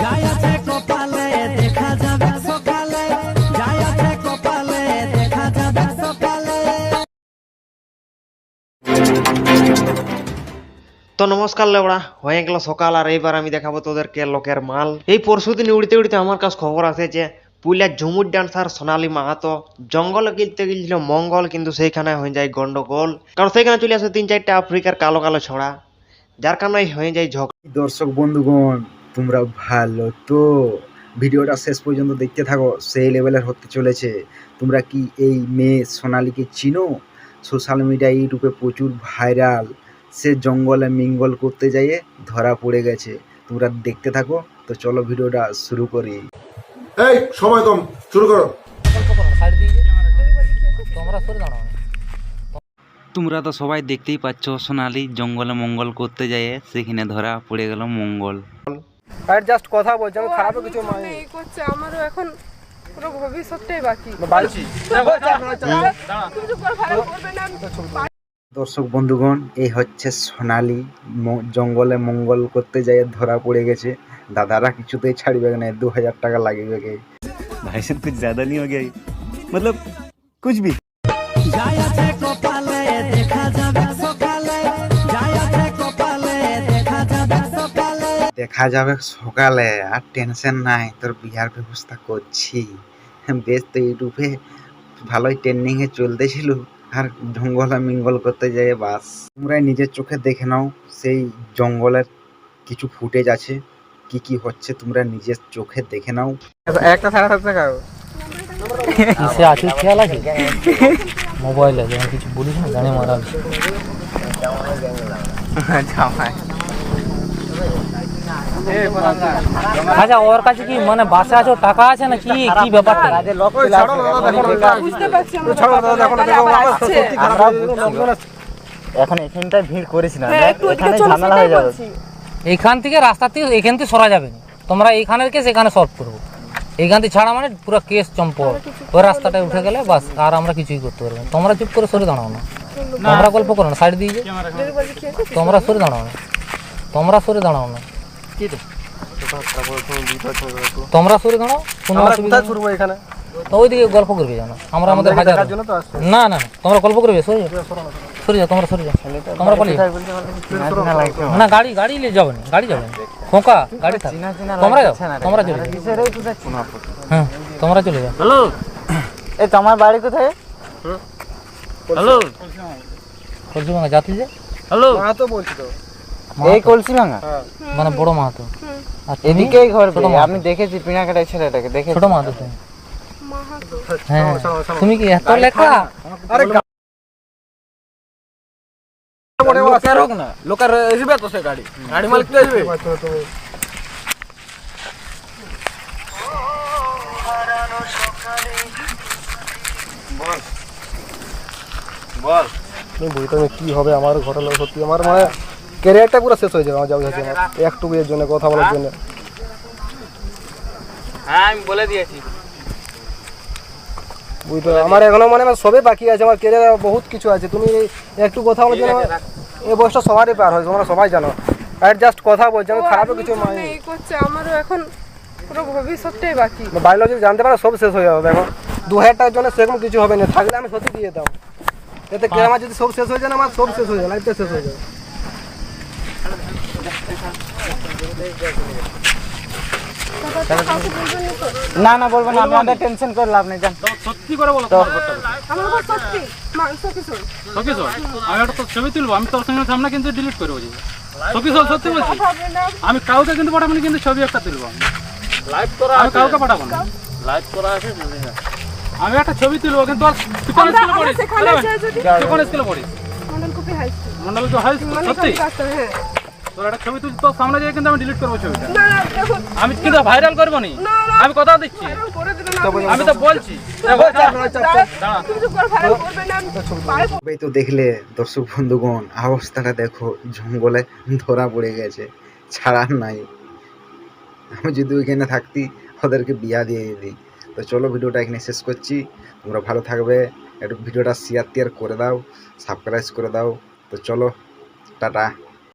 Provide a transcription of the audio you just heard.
যাই আছে কপালে দেখা যাবে সকালে। যাই কপালে দেখা যাবে সকালে। তো নমস্কার লেবড়া হয়ে গেল সকাল আর এইবার আমি দেখাবো তোদেরকে লোকের মাল। এই পরশু দিন উড়তে উড়তে আমার কাছে খবর আছে যে পুলিয়ার ঝুমুর ডান্সার সোনালী মাহাতো জঙ্গলে গিলতে গিয়েছিল মঙ্গল কিন্তু সেইখানে হয়ে যায় গন্ডগোল। কারণ সেইখানে চলে আসে তিন চারটা আফ্রিকার কালো কালো ছড়া যার কারণে হয়ে যায় ঝগড়া। দর্শক বন্ধুগণ তোমরা ভালো তো। ভিডিওটা শেষ পর্যন্ত দেখতে থাকো সেই লেভেলের হতে চলেছে। তোমরা কি এই মেয়ে সোনালিকে চিনো? সোশ্যাল মিডিয়া ইউটিউবে প্রচুর ভাইরাল। সে জঙ্গলে মিঙ্গল করতে যাইয়ে ধরা পড়ে গেছে। তোমরা দেখতে থাকো তো চলো ভিডিওটা শুরু করি। এই সময় কম শুরু করো। তোমরা তো সবাই দেখতেই পাচ্ছ সোনালি জঙ্গলে মঙ্গল করতে যায় সেখানে ধরা পড়ে গেল মঙ্গল। আর জাস্ট কথা বলছি আমি খারাপ কিছু মানে এই করছে আমারও এখন পুরো ভবিষ্যৎটাই বাকি। বাকি হ্যাঁ, দর্শক বন্ধুগণ এই হচ্ছে সোনালি জঙ্গলে মঙ্গল করতে যাই ধরা পড়ে গেছে। দাদারা কিছুতেই ছাড়বে না দু হাজার টাকা লাগবে ভাই সব কিছু জ্যাদা নিয়ে গে মতলব কুছ দেখা যাবে সকালে আর টেনশন নাই তোর বিয়ার ব্যবস্থা করছি। বেশ তো ইউটিউবে ভালোই ট্রেন্ডিংয়ে চলতেছিল আর জঙ্গলে মিঙ্গল করতে যাই বাস। তোমরা নিজের চোখে দেখে নাও সেই জঙ্গলের কিছু ফুটেজ আছে কি কি হচ্ছে তোমরা নিজের চোখে দেখে নাও। একটা সাড়ে সাত টাকা কিসে আছে খেয়াল আছে? মোবাইলে যেমন কিছু বলিস না জানে মারা জামাই। আচ্ছা ওর কাছে কি মানে বাসে আছে টাকা আছে না কি? কি ব্যাপারটা। এখন এখানটায় ভিড় করিস না হ্যাঁ ওদিকে চলো সেটাই বলছি। এইখান থেকে রাস্তা থেকে এখান থেকে সরা যাবে না। তোমরা এইখানের কেস এখানে সলভ করব। এইখান থেকে ছাড়া মানে পুরো কেস চম্পট। ওই রাস্তাটায় উঠে গেলে বাস আর আমরা কিছুই করতে পারব না। তোমরা চুপ করে সরে দাঁড়াও না। তোমরা গল্প করো না সাইড দিয়ে তোমরা সরে দাঁড়াও না। তোমরা সরে দাঁড়াও না। তোমরা সরে কোনো আমরা কোথায় নেই। এখানে? তো ওইদিকে গল্প করবে জানো আমরা আমাদের হাজার না না তোমরা গল্প করবে সরে যাও। সরে যাও তোমরা সরে যাও। তোমরা যাও। না গাড়ি গাড়ি নিয়ে যাবে না গাড়ি যাবে না। খোকা গাড়ি থাক। তোমরা যাও তোমরা চলে হ্যাঁ তোমরা চলে যাও। হ্যালো? এই তোমার বাড়ি কোথায়? হ্যালো? কলসি ভাঙা জাতি যে? মা তো বলছি তো এই কলসি ভাঙা মানে বড় মাহাতো। আর এদিকে ঘর আমি দেখেছি পিনাকাটা ছেলেটাকে দেখে ছোট মাহাতো তুমি? হ্যাঁ। তুমি কি এত লেখা? আরে লোকের না। লোকের আসবে তো সে গাড়ি। গাড়ি মালিক তো আসবে আমি বুঝতে পারি কি হবে আমার ঘটনা সত্যি? আমার মানে ক্যারিয়ারটা পুরো শেষ হয়ে যাবে আমার যাবে আমার একটু বিয়ের জন্য কথা বলার জন্য। হ্যাঁ আমি বলে দিয়েছি। বুঝতে? আমার এখনও মানে সবে বাকি আছে আমার ক্যারিয়ার বহুত কিছু আছে। তুমি একটু কথা বলার জন্য এই বয়সটা সবারই পার হয় তোমরা সবাই জানো। আর জাস্ট কথা বলছি আমি খারাপও কিছু মানে এই করছে আমারও এখন পুরো ভবিষ্যৎটাই বাকি। বায়োলজি জানতে পারো সব শেষ হয়ে যাবে দেখো। দু হাজার টাকার জন্য সেরকম কিছু হবে না থাকলে আমি সত্যি দিয়ে যেতাম এতে কি আমার যদি সব শেষ হয়ে যায় না আমার সব শেষ হয়ে যায় লাইফটা শেষ হয়ে যাবে। না তো না না বলবেন না আপনাদের টেনশন করে লাভ নেই জান আমার উপর সত্যি মাংস কিছু সখী শোন আমি একটা তোর ছবি তুলবো আমি তোর সঙ্গে সামনে কিন্তু ডিলিট করব যে সখী শোন সত্যি বলছি? আমি কাউকে কিন্তু পাঠাবো না কিন্তু ছবি একটা তুলবো আমি। লাইভ করা আমি কাউকে পাঠাবো না। লাইভ করা আছে আমি একটা ছবি তুলবো কিন্তু তোর তুই কোন স্কুলে পড়িস? তুই কোন স্কুলে পড়িস? মন্ডল কপি হাই স্কুল মন্ডল তো হাই স্কুল সত্যি হ্যাঁ। তোর একটা ছবি তুলছি তোর সামনে কিন্তু আমি ডিলিট করব ছবিটা। না না দেখুন আমি কিন্তু ভাইরাল করব নি। আমি কথা দিচ্ছি। আমি তো বলছি। তো দেখলে দর্শক বন্ধুগণ অবস্থাটা দেখো জঙ্গলে ধরা পড়ে গেছে। ছাড়ার নাই। আমি যদি ওইখানে থাকতি ওদেরকে বিয়া দিয়ে দিই তো চলো ভিডিওটা এখানে শেষ করছি। তোমরা ভালো থাকবে। একটু ভিডিওটা শেয়ার টিয়ার করে দাও সাবস্ক্রাইব করে দাও। তো চলো টাটা।